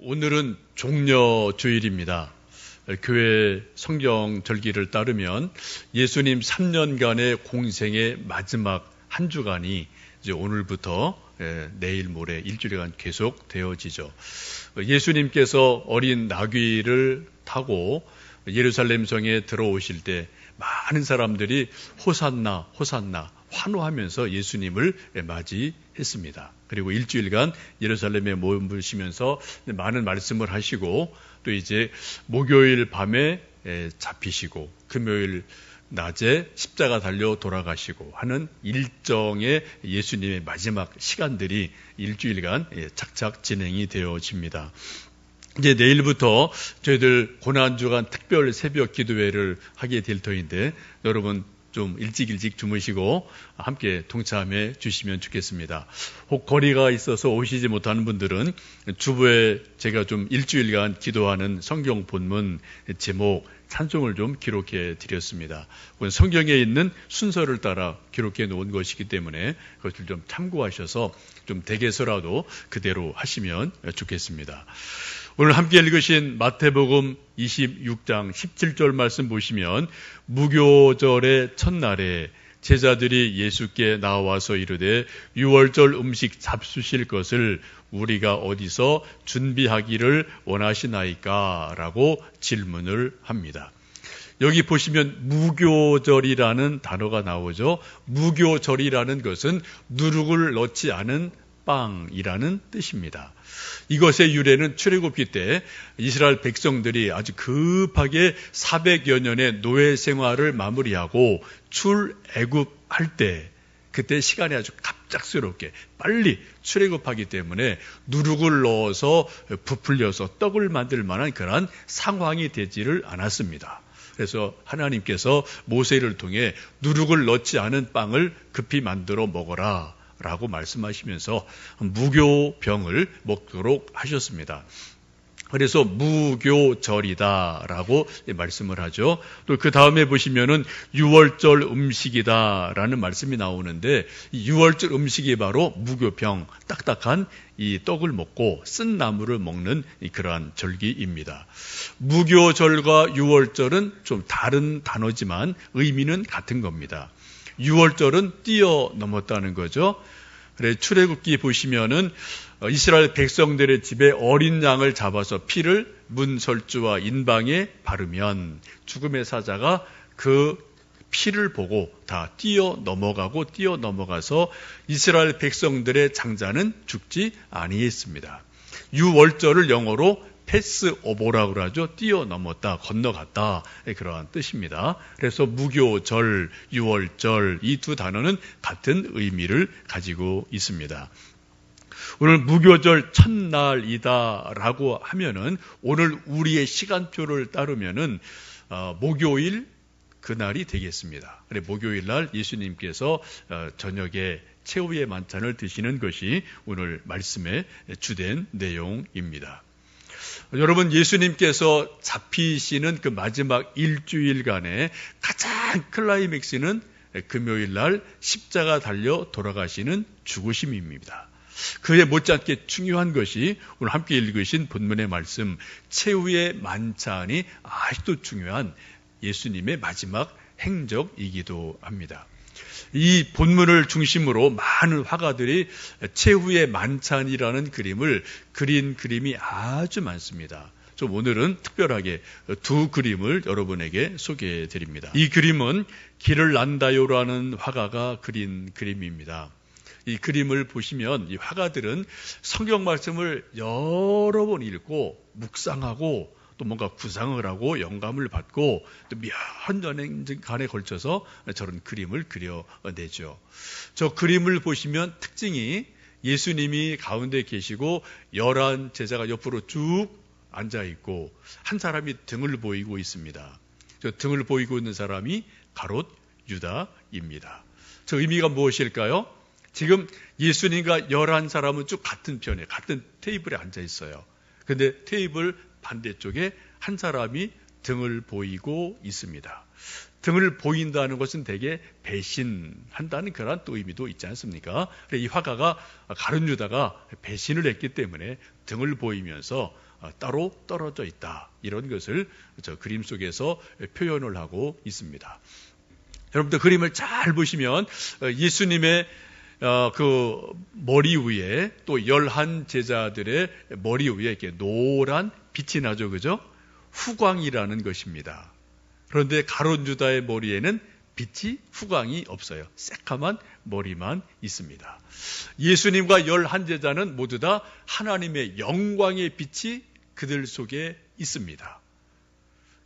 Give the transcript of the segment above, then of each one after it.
오늘은 종려 주일입니다. 교회 성경 절기를 따르면 예수님 3년간의 공생의 마지막 한 주간이 이제 오늘부터 예, 내일 모레 일주일간 계속 되어지죠. 예수님께서 어린 나귀를 타고 예루살렘 성에 들어오실 때 많은 사람들이 호산나 호산나 환호하면서 예수님을 맞이했습니다. 그리고 일주일간 예루살렘에 머무시면서 많은 말씀을 하시고 또 이제 목요일 밤에 잡히시고 금요일 낮에 십자가 달려 돌아가시고 하는 일정의 예수님의 마지막 시간들이 일주일간 착착 진행이 되어집니다. 이제 내일부터 저희들 고난주간 특별 새벽 기도회를 하게 될 터인데 여러분 좀 일찍 일찍 주무시고 함께 동참해 주시면 좋겠습니다. 혹 거리가 있어서 오시지 못하는 분들은 주부에 제가 좀 일주일간 기도하는 성경 본문 제목 찬송을 좀 기록해 드렸습니다. 성경에 있는 순서를 따라 기록해 놓은 것이기 때문에 그것을 좀 참고하셔서 좀 댁에서라도 그대로 하시면 좋겠습니다. 오늘 함께 읽으신 마태복음 26장 17절 말씀 보시면 무교절의 첫날에 제자들이 예수께 나와서 이르되 유월절 음식 잡수실 것을 우리가 어디서 준비하기를 원하시나이까? 라고 질문을 합니다. 여기 보시면 무교절이라는 단어가 나오죠. 무교절이라는 것은 누룩을 넣지 않은 빵이라는 뜻입니다. 이것의 유래는 출애굽기 때 이스라엘 백성들이 아주 급하게 400여 년의 노예 생활을 마무리하고 출애굽할 때 그때 시간이 아주 갑작스럽게 빨리 출애굽하기 때문에 누룩을 넣어서 부풀려서 떡을 만들 만한 그러한 상황이 되지를 않았습니다. 그래서 하나님께서 모세를 통해 누룩을 넣지 않은 빵을 급히 만들어 먹어라. 라고 말씀하시면서 무교병을 먹도록 하셨습니다. 그래서 무교절이다라고 말씀을 하죠. 또 그 다음에 보시면은 6월절 음식이다라는 말씀이 나오는데 6월절 음식이 바로 무교병, 딱딱한 이 떡을 먹고 쓴 나무를 먹는 그러한 절기입니다. 무교절과 6월절은 좀 다른 단어지만 의미는 같은 겁니다. 6월절은 뛰어넘었다는 거죠. 그래 출애굽기 보시면은 어, 이스라엘 백성들의 집에 어린 양을 잡아서 피를 문설주와 인방에 바르면 죽음의 사자가 그 피를 보고 다 뛰어 넘어가고 뛰어 넘어가서 이스라엘 백성들의 장자는 죽지 아니했습니다. 유월절을 영어로 패스 오버라고 그러죠. 뛰어넘었다, 건너갔다. 그러한 뜻입니다. 그래서 무교절, 유월절 이 두 단어는 같은 의미를 가지고 있습니다. 오늘 무교절 첫날이다라고 하면은 오늘 우리의 시간표를 따르면은 어, 목요일 그날이 되겠습니다. 그래 목요일 날 예수님께서 어, 저녁에 최후의 만찬을 드시는 것이 오늘 말씀의 주된 내용입니다. 여러분 예수님께서 잡히시는 그 마지막 일주일간의 가장 클라이맥스는 금요일 날 십자가 달려 돌아가시는 죽으심입니다. 그에 못지않게 중요한 것이 오늘 함께 읽으신 본문의 말씀 최후의 만찬이 아직도 중요한 예수님의 마지막 행적이기도 합니다. 이 본문을 중심으로 많은 화가들이 최후의 만찬이라는 그림을 그린 그림이 아주 많습니다. 좀 오늘은 특별하게 두 그림을 여러분에게 소개해 드립니다. 이 그림은 길을 난다요라는 화가가 그린 그림입니다. 이 그림을 보시면 이 화가들은 성경 말씀을 여러 번 읽고 묵상하고 또 뭔가 구상을 하고 영감을 받고 몇 년 간에 걸쳐서 저런 그림을 그려내죠. 저 그림을 보시면 특징이 예수님이 가운데 계시고 열한 제자가 옆으로 쭉 앉아 있고 한 사람이 등을 보이고 있습니다. 저 등을 보이고 있는 사람이 가롯 유다입니다. 저 의미가 무엇일까요? 지금 예수님과 열한 사람은 쭉 같은 편에 같은 테이블에 앉아 있어요. 근데 테이블 반대쪽에 한 사람이 등을 보이고 있습니다. 등을 보인다는 것은 대개 배신한다는 그런 또 의미도 있지 않습니까? 이 화가가 가룟 유다가 배신을 했기 때문에 등을 보이면서 따로 떨어져 있다. 이런 것을 저 그림 속에서 표현을 하고 있습니다. 여러분들 그림을 잘 보시면 예수님의 어, 그 머리 위에 또 열한 제자들의 머리 위에 이렇게 노란 빛이 나죠, 그죠? 후광이라는 것입니다. 그런데 가론 주다의 머리에는 빛이 후광이 없어요. 새카만 머리만 있습니다. 예수님과 열한 제자는 모두 다 하나님의 영광의 빛이 그들 속에 있습니다.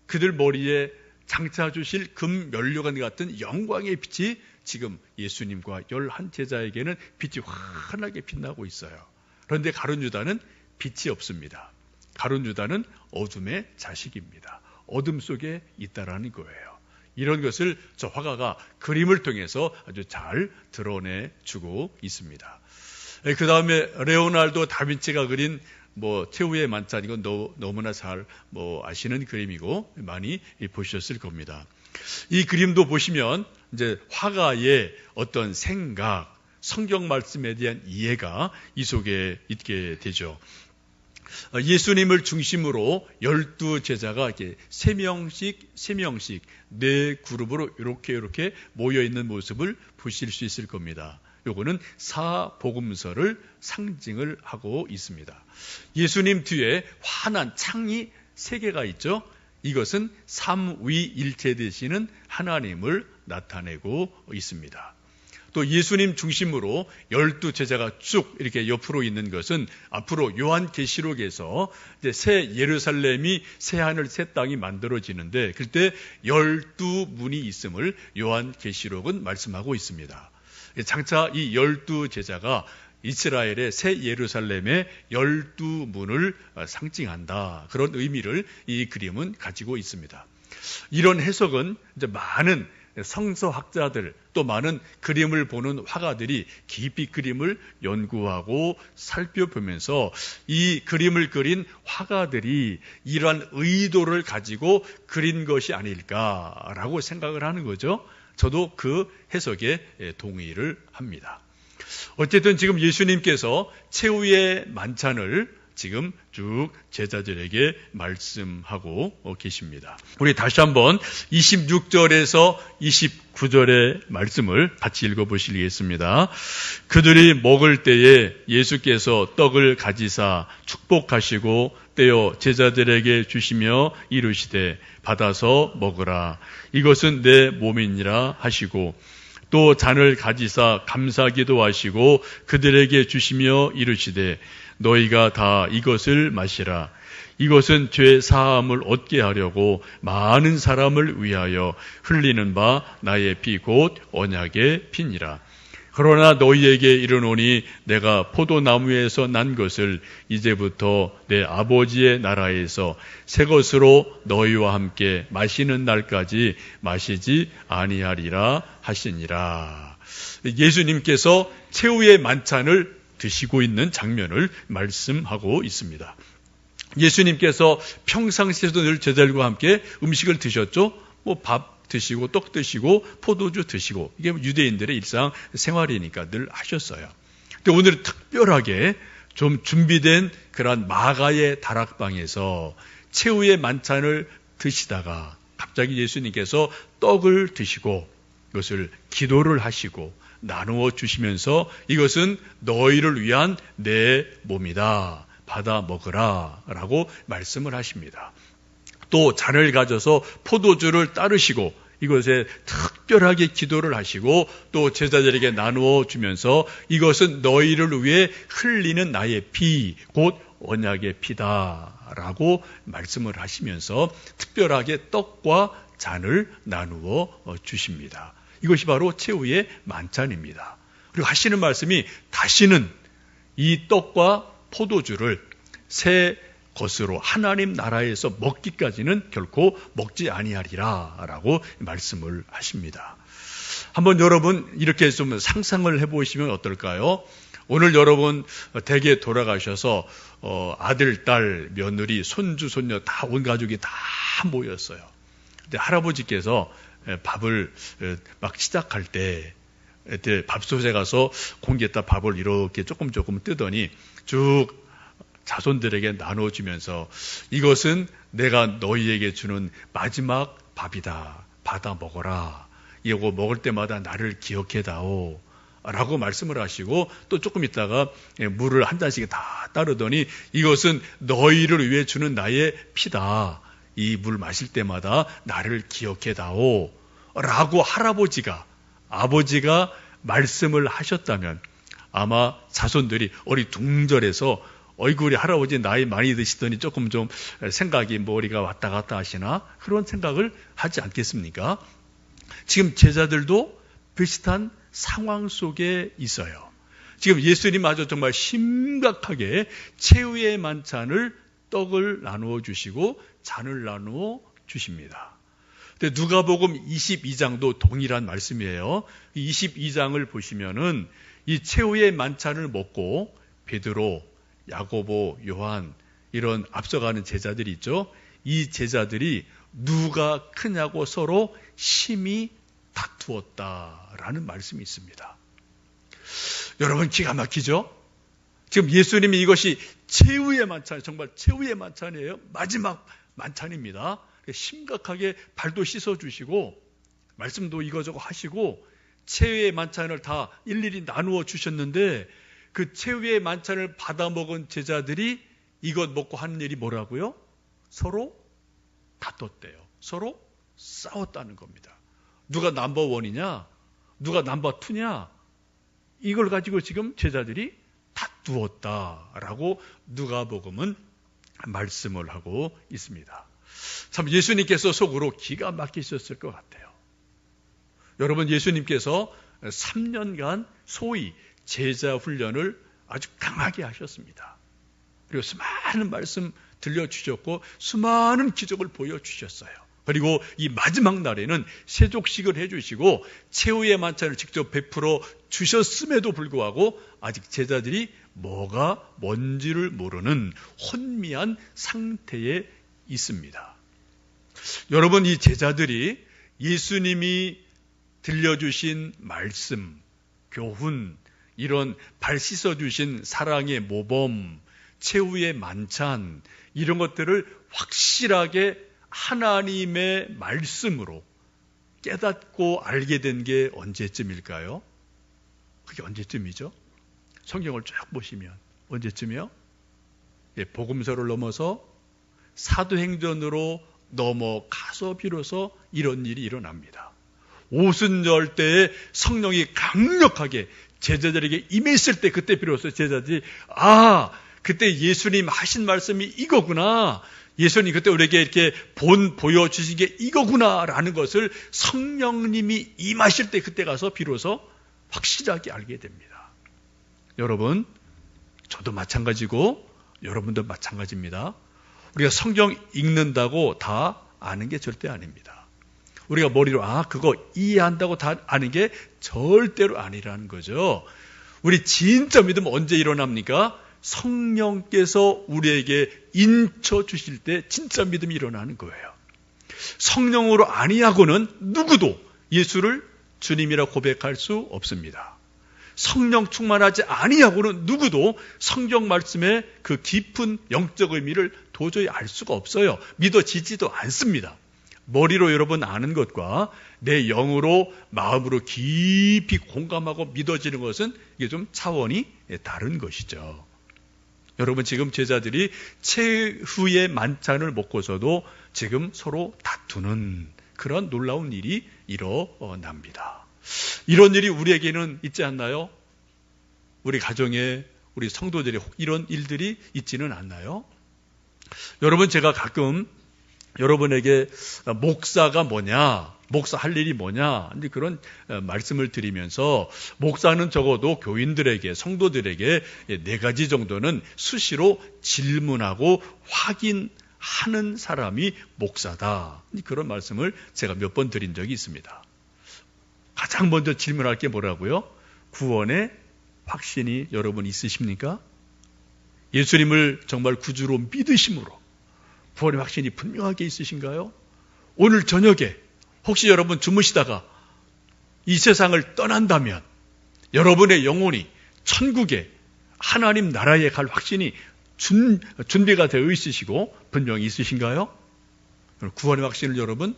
그들 머리에 장차 주실 금 면류관 같은 영광의 빛이 지금 예수님과 열한 제자에게는 빛이 환하게 빛나고 있어요. 그런데 가론 유다는 빛이 없습니다. 가론 유다는 어둠의 자식입니다. 어둠 속에 있다라는 거예요. 이런 것을 저 화가가 그림을 통해서 아주 잘 드러내 주고 있습니다. 그 다음에 레오날도 다빈치가 그린 뭐 최후의 만찬 이건 너, 너무나 잘 뭐 아시는 그림이고 많이 보셨을 겁니다. 이 그림도 보시면 이제 화가의 어떤 생각, 성경 말씀에 대한 이해가 이 속에 있게 되죠. 예수님을 중심으로 열두 제자가 이렇게 세 명씩 세 명씩 네 그룹으로 이렇게 이렇게 모여 있는 모습을 보실 수 있을 겁니다. 요거는 사복음서를 상징을 하고 있습니다. 예수님 뒤에 환한 창이 세 개가 있죠. 이것은 삼위일체 되시는 하나님을 나타내고 있습니다. 또 예수님 중심으로 열두 제자가 쭉 이렇게 옆으로 있는 것은 앞으로 요한계시록에서 새 예루살렘이 새 하늘 새 땅이 만들어지는데 그때 열두 문이 있음을 요한계시록은 말씀하고 있습니다. 장차 이 열두 제자가 이스라엘의 새 예루살렘의 열두 문을 상징한다. 그런 의미를 이 그림은 가지고 있습니다. 이런 해석은 이제 많은 성서학자들 또 많은 그림을 보는 화가들이 깊이 그림을 연구하고 살펴보면서 이 그림을 그린 화가들이 이러한 의도를 가지고 그린 것이 아닐까라고 생각을 하는 거죠. 저도 그 해석에 동의를 합니다. 어쨌든 지금 예수님께서 최후의 만찬을 지금 쭉 제자들에게 말씀하고 계십니다. 우리 다시 한번 26절에서 29절의 말씀을 같이 읽어보시겠습니다. 그들이 먹을 때에 예수께서 떡을 가지사 축복하시고 떼어 제자들에게 주시며 이르시되 받아서 먹으라. 이것은 내 몸이니라 하시고 또 잔을 가지사 감사기도 하시고 그들에게 주시며 이르시되 너희가 다 이것을 마시라. 이것은 죄 사함을 얻게 하려고 많은 사람을 위하여 흘리는 바 나의 피 곧 언약의 피니라. 그러나 너희에게 이르노니 내가 포도나무에서 난 것을 이제부터 내 아버지의 나라에서 새 것으로 너희와 함께 마시는 날까지 마시지 아니하리라 하시니라. 예수님께서 최후의 만찬을 드시고 있는 장면을 말씀하고 있습니다. 예수님께서 평상시에도 늘 제자들과 함께 음식을 드셨죠? 뭐 밥 드시고 떡 드시고 포도주 드시고 이게 유대인들의 일상 생활이니까 늘 하셨어요. 근데 오늘은 특별하게 좀 준비된 그러한 마가의 다락방에서 최후의 만찬을 드시다가 갑자기 예수님께서 떡을 드시고 그것을 기도를 하시고 나누어 주시면서 이것은 너희를 위한 내 몸이다. 받아 먹으라. 라고 말씀을 하십니다. 또 잔을 가져서 포도주를 따르시고 이것에 특별하게 기도를 하시고 또 제자들에게 나누어 주면서 이것은 너희를 위해 흘리는 나의 피, 곧 언약의 피다. 라고 말씀을 하시면서 특별하게 떡과 잔을 나누어 주십니다. 이것이 바로 최후의 만찬입니다. 그리고 하시는 말씀이 다시는 이 떡과 포도주를 새 것으로 하나님 나라에서 먹기까지는 결코 먹지 아니하리라라고 말씀을 하십니다. 한번 여러분 이렇게 좀 상상을 해보시면 어떨까요? 오늘 여러분 댁에 돌아가셔서 어, 아들, 딸, 며느리, 손주, 손녀 다 온 가족이 다 모였어요. 근데 할아버지께서 밥을 막 시작할 때 밥솥에 가서 공기에다 밥을 이렇게 조금 조금 뜨더니 쭉 자손들에게 나눠주면서 이것은 내가 너희에게 주는 마지막 밥이다. 받아 먹어라. 이거 먹을 때마다 나를 기억해다오. 라고 말씀을 하시고 또 조금 있다가 물을 한 잔씩 다 따르더니 이것은 너희를 위해 주는 나의 피다. 이 물 마실 때마다 나를 기억해다오. 라고 할아버지가, 아버지가 말씀을 하셨다면 아마 자손들이 어리둥절해서 얼굴이 할아버지 나이 많이 드시더니 조금 좀 생각이 머리가 왔다 갔다 하시나 그런 생각을 하지 않겠습니까? 지금 제자들도 비슷한 상황 속에 있어요. 지금 예수님마저 정말 심각하게 최후의 만찬을 떡을 나누어 주시고 잔을 나누어 주십니다. 근데 누가복음 22장도 동일한 말씀이에요. 22장을 보시면은 이 최후의 만찬을 먹고 베드로, 야고보, 요한 이런 앞서가는 제자들이 있죠. 이 제자들이 누가 크냐고 서로 심히 다투었다라는 말씀이 있습니다. 여러분 기가 막히죠? 지금 예수님이 이것이 최후의 만찬, 정말 최후의 만찬이에요. 마지막 만찬입니다. 심각하게 발도 씻어주시고, 말씀도 이거저거 하시고, 최후의 만찬을 다 일일이 나누어 주셨는데, 그 최후의 만찬을 받아 먹은 제자들이 이것 먹고 하는 일이 뭐라고요? 서로 다퉜대요. 서로 싸웠다는 겁니다. 누가 넘버 원이냐? 누가 넘버 투냐? 이걸 가지고 지금 제자들이 다두었다라고 누가복음은 말씀을 하고 있습니다. 참 예수님께서 속으로 기가 막히셨을 것 같아요. 여러분 예수님께서 3년간 소위 제자 훈련을 아주 강하게 하셨습니다. 그리고 수많은 말씀 들려주셨고 수많은 기적을 보여주셨어요. 그리고 이 마지막 날에는 세족식을 해주시고 최후의 만찬을 직접 베풀어 주셨음에도 불구하고 아직 제자들이 뭐가 뭔지를 모르는 혼미한 상태에 있습니다. 여러분 이 제자들이 예수님이 들려주신 말씀, 교훈, 이런 발 씻어주신 사랑의 모범, 최후의 만찬, 이런 것들을 확실하게 하나님의 말씀으로 깨닫고 알게 된 게 언제쯤일까요? 그게 언제쯤이죠? 성경을 쭉 보시면 언제쯤이요? 예, 복음서를 넘어서 사도행전으로 넘어가서 비로소 이런 일이 일어납니다. 오순절 때에 성령이 강력하게 제자들에게 임했을 때 그때 비로소 제자들이 아 그때 예수님 하신 말씀이 이거구나. 예수님 그때 우리에게 이렇게 본 보여주신 게 이거구나라는 것을 성령님이 임하실 때 그때 가서 비로소 확실하게 알게 됩니다. 여러분, 저도 마찬가지고 여러분도 마찬가지입니다. 우리가 성경 읽는다고 다 아는 게 절대 아닙니다. 우리가 머리로 아 그거 이해한다고 다 아는 게 절대로 아니라는 거죠. 우리 진짜 믿음 언제 일어납니까? 성령께서 우리에게 인쳐 주실 때 진짜 믿음이 일어나는 거예요. 성령으로 아니하고는 누구도 예수를 주님이라 고백할 수 없습니다. 성령 충만하지 아니하고는 누구도 성경 말씀의 그 깊은 영적 의미를 도저히 알 수가 없어요. 믿어지지도 않습니다. 머리로 여러분 아는 것과 내 영으로 마음으로 깊이 공감하고 믿어지는 것은 이게 좀 차원이 다른 것이죠. 여러분 지금 제자들이 최후의 만찬을 먹고서도 지금 서로 다투는 그런 놀라운 일이 일어납니다. 이런 일이 우리에게는 있지 않나요? 우리 가정에 우리 성도들이 이런 일들이 있지는 않나요? 여러분 제가 가끔 여러분에게 목사가 뭐냐, 목사 할 일이 뭐냐, 그런 어, 말씀을 드리면서 목사는 적어도 교인들에게, 성도들에게 네 가지 정도는 수시로 질문하고 확인하는 사람이 목사다. 그런 말씀을 제가 몇 번 드린 적이 있습니다. 가장 먼저 질문할 게 뭐라고요? 구원의 확신이 여러분 있으십니까? 예수님을 정말 구주로 믿으심으로 부활의 확신이 분명하게 있으신가요? 오늘 저녁에 혹시 여러분 주무시다가 이 세상을 떠난다면 여러분의 영혼이 천국에 하나님 나라에 갈 확신이 준, 준비가 되어 있으시고 분명히 있으신가요? 구원의 확신을 여러분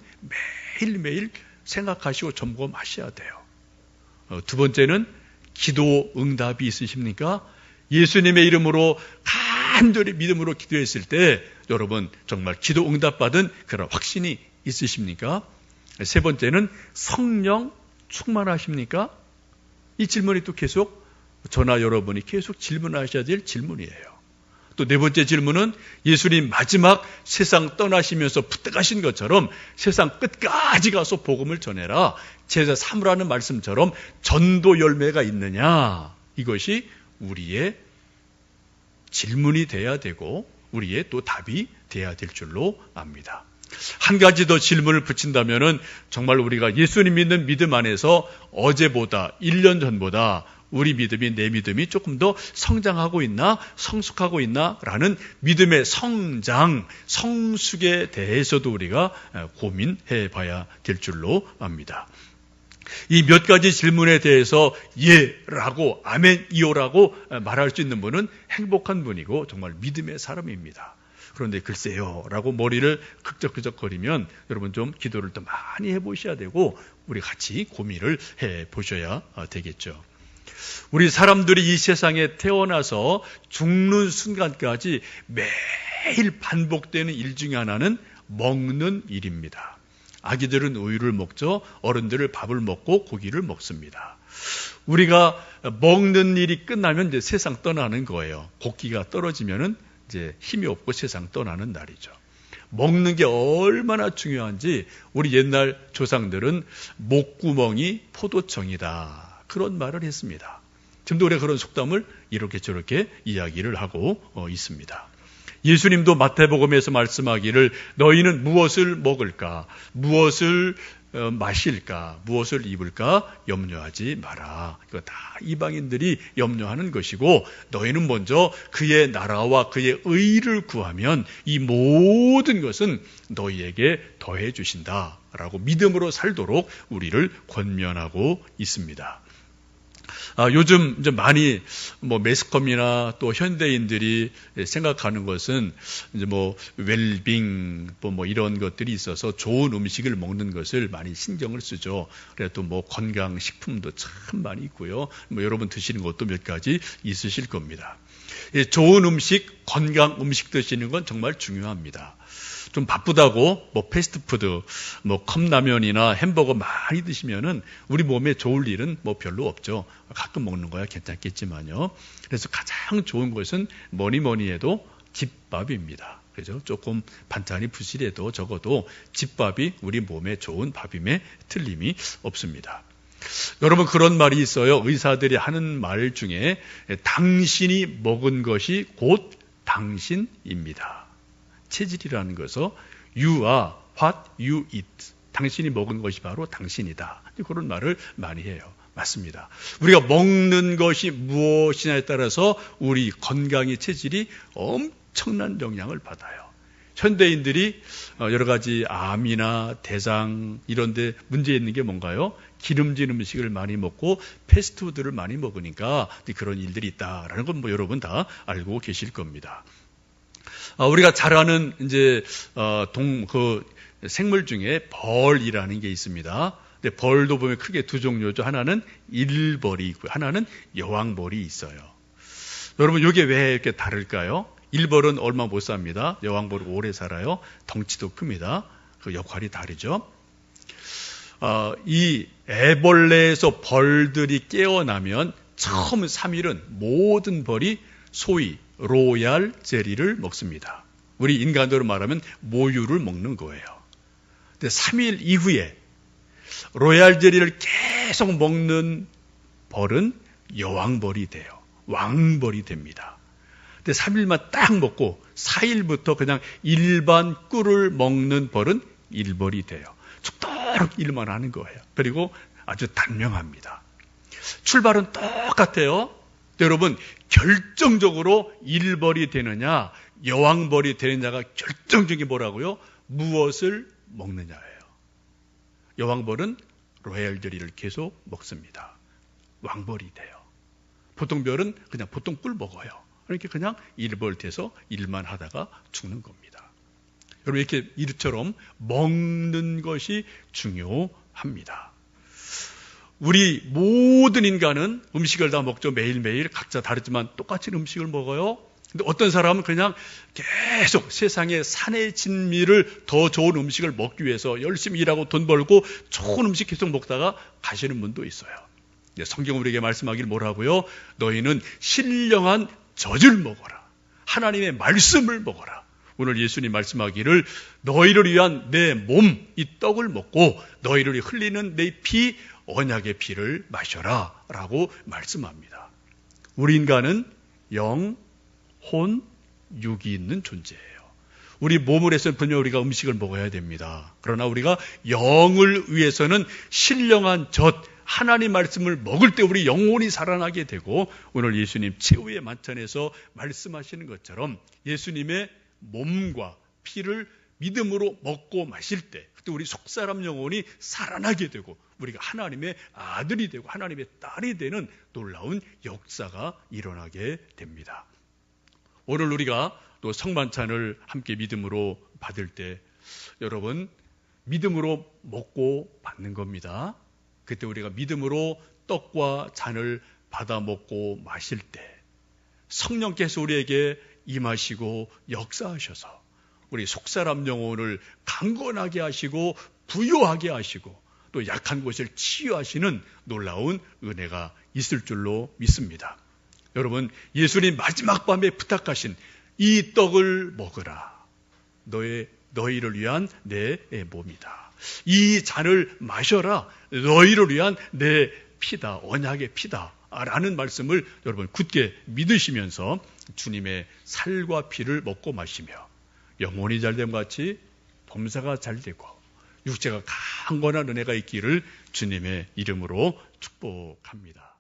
매일매일 생각하시고 점검하셔야 돼요. 어, 두 번째는 기도 응답이 있으십니까? 예수님의 이름으로 간절히 믿음으로 기도했을 때 여러분 정말 기도 응답받은 그런 확신이 있으십니까? 세 번째는 성령 충만하십니까? 이 질문이 또 계속 저나 여러분이 계속 질문하셔야 될 질문이에요. 또 네 번째 질문은 예수님 마지막 세상 떠나시면서 부탁하신 것처럼 세상 끝까지 가서 복음을 전해라. 제자 삼으라는 말씀처럼 전도 열매가 있느냐. 이것이 우리의 질문이 돼야 되고 우리의 또 답이 돼야 될 줄로 압니다. 한 가지 더 질문을 붙인다면은 정말 우리가 예수님 믿는 믿음 안에서 어제보다 1년 전보다 우리 믿음이 내 믿음이 조금 더 성장하고 있나 성숙하고 있나라는 믿음의 성장 성숙에 대해서도 우리가 고민해 봐야 될 줄로 압니다. 이 몇 가지 질문에 대해서 예라고 아멘이오라고 말할 수 있는 분은 행복한 분이고 정말 믿음의 사람입니다. 그런데 글쎄요 라고 머리를 극적극적거리면 여러분 좀 기도를 더 많이 해보셔야 되고 우리 같이 고민을 해보셔야 되겠죠. 우리 사람들이 이 세상에 태어나서 죽는 순간까지 매일 반복되는 일 중에 하나는 먹는 일입니다. 아기들은 우유를 먹죠. 어른들은 밥을 먹고 고기를 먹습니다. 우리가 먹는 일이 끝나면 이제 세상 떠나는 거예요. 곡기가 떨어지면은 이제 힘이 없고 세상 떠나는 날이죠. 먹는 게 얼마나 중요한지 우리 옛날 조상들은 목구멍이 포도청이다. 그런 말을 했습니다. 지금도 우리가 그런 속담을 이렇게 저렇게 이야기를 하고 어, 있습니다. 예수님도 마태복음에서 말씀하기를 너희는 무엇을 먹을까, 무엇을 어, 마실까, 무엇을 입을까 염려하지 마라. 이거 다 이방인들이 염려하는 것이고 너희는 먼저 그의 나라와 그의 의를 구하면 이 모든 것은 너희에게 더해 주신다라고 믿음으로 살도록 우리를 권면하고 있습니다. 아, 요즘 이제 많이 뭐 매스컴이나 또 현대인들이 생각하는 것은 이제 뭐 웰빙 뭐, 뭐 이런 것들이 있어서 좋은 음식을 먹는 것을 많이 신경을 쓰죠. 그래 또뭐 건강 식품도 참 많이 있고요. 뭐 여러분 드시는 것도 몇 가지 있으실 겁니다. 좋은 음식, 건강 음식 드시는 건 정말 중요합니다. 좀 바쁘다고 뭐 패스트푸드, 뭐 컵라면이나 햄버거 많이 드시면은 우리 몸에 좋을 일은 뭐 별로 없죠. 가끔 먹는 거야 괜찮겠지만요. 그래서 가장 좋은 것은 뭐니 뭐니 해도 집밥입니다. 그죠? 조금 반찬이 부실해도 적어도 집밥이 우리 몸에 좋은 밥임에 틀림이 없습니다. 여러분 그런 말이 있어요. 의사들이 하는 말 중에 당신이 먹은 것이 곧 당신입니다. 체질이라는 것은 you are what you eat. 당신이 먹은 것이 바로 당신이다. 그런 말을 많이 해요. 맞습니다. 우리가 먹는 것이 무엇이냐에 따라서 우리 건강의 체질이 엄청난 영향을 받아요. 현대인들이 어, 여러 가지 암이나 대장 이런데 문제 있는 게 뭔가요? 기름진 음식을 많이 먹고 패스트푸드를 많이 먹으니까 그런 일들이 있다라는 건 뭐 여러분 다 알고 계실 겁니다. 어, 우리가 잘 아는 이제 어, 동그 생물 중에 벌이라는 게 있습니다. 근데 벌도 보면 크게 두 종류죠. 하나는 일벌이 있고 하나는 여왕벌이 있어요. 여러분 이게 왜 이렇게 다를까요? 일벌은 얼마 못 삽니다. 여왕벌은 오래 살아요. 덩치도 큽니다. 그 역할이 다르죠. 어, 이 애벌레에서 벌들이 깨어나면 처음 3일은 모든 벌이 소위 로얄 제리를 먹습니다. 우리 인간으로 말하면 모유를 먹는 거예요. 근데 3일 이후에 로얄 제리를 계속 먹는 벌은 여왕벌이 돼요. 왕벌이 됩니다. 근데 3일만 딱 먹고 4일부터 그냥 일반 꿀을 먹는 벌은 일벌이 돼요. 죽도록 일만 하는 거예요. 그리고 아주 단명합니다. 출발은 똑같아요. 여러분 결정적으로 일벌이 되느냐 여왕벌이 되느냐가 결정적인 뭐라고요? 무엇을 먹느냐예요. 여왕벌은 로얄 제리를 계속 먹습니다. 왕벌이 돼요. 보통 별은 그냥 보통 꿀 먹어요. 그러니까 그냥 일벌 돼서 일만 하다가 죽는 겁니다. 여러분 이렇게 이처럼 먹는 것이 중요합니다. 우리 모든 인간은 음식을 다 먹죠. 매일매일 각자 다르지만 똑같이 음식을 먹어요. 근데 어떤 사람은 그냥 계속 세상의 산의 진미를 더 좋은 음식을 먹기 위해서 열심히 일하고 돈 벌고 좋은 음식 계속 먹다가 가시는 분도 있어요. 성경 우리에게 말씀하길 뭐라고요? 너희는 신령한 젖을 먹어라. 하나님의 말씀을 먹어라. 오늘 예수님 말씀하기를 너희를 위한 내 몸, 이 떡을 먹고 너희를 흘리는 내 피, 언약의 피를 마셔라. 라고 말씀합니다. 우리 인간은 영, 혼, 육이 있는 존재예요. 우리 몸을 해서는 분명 우리가 음식을 먹어야 됩니다. 그러나 우리가 영을 위해서는 신령한 젖, 하나님 말씀을 먹을 때 우리 영혼이 살아나게 되고 오늘 예수님 최후의 만찬에서 말씀하시는 것처럼 예수님의 몸과 피를 믿음으로 먹고 마실 때 그때 우리 속사람 영혼이 살아나게 되고 우리가 하나님의 아들이 되고 하나님의 딸이 되는 놀라운 역사가 일어나게 됩니다. 오늘 우리가 또 성만찬을 함께 믿음으로 받을 때 여러분 믿음으로 먹고 받는 겁니다. 그때 우리가 믿음으로 떡과 잔을 받아 먹고 마실 때 성령께서 우리에게 임하시고 역사하셔서 우리 속사람 영혼을 강건하게 하시고 부요하게 하시고 또 약한 곳을 치유하시는 놀라운 은혜가 있을 줄로 믿습니다. 여러분, 예수님 마지막 밤에 부탁하신 이 떡을 먹으라. 너의 너희를 위한 내 몸이다. 이 잔을 마셔라. 너희를 위한 내 피다. 언약의 피다. 라는 말씀을 여러분 굳게 믿으시면서 주님의 살과 피를 먹고 마시며 영혼이 잘됨 같이 범사가 잘 되고 육체가 강건한 은혜가 있기를 주님의 이름으로 축복합니다.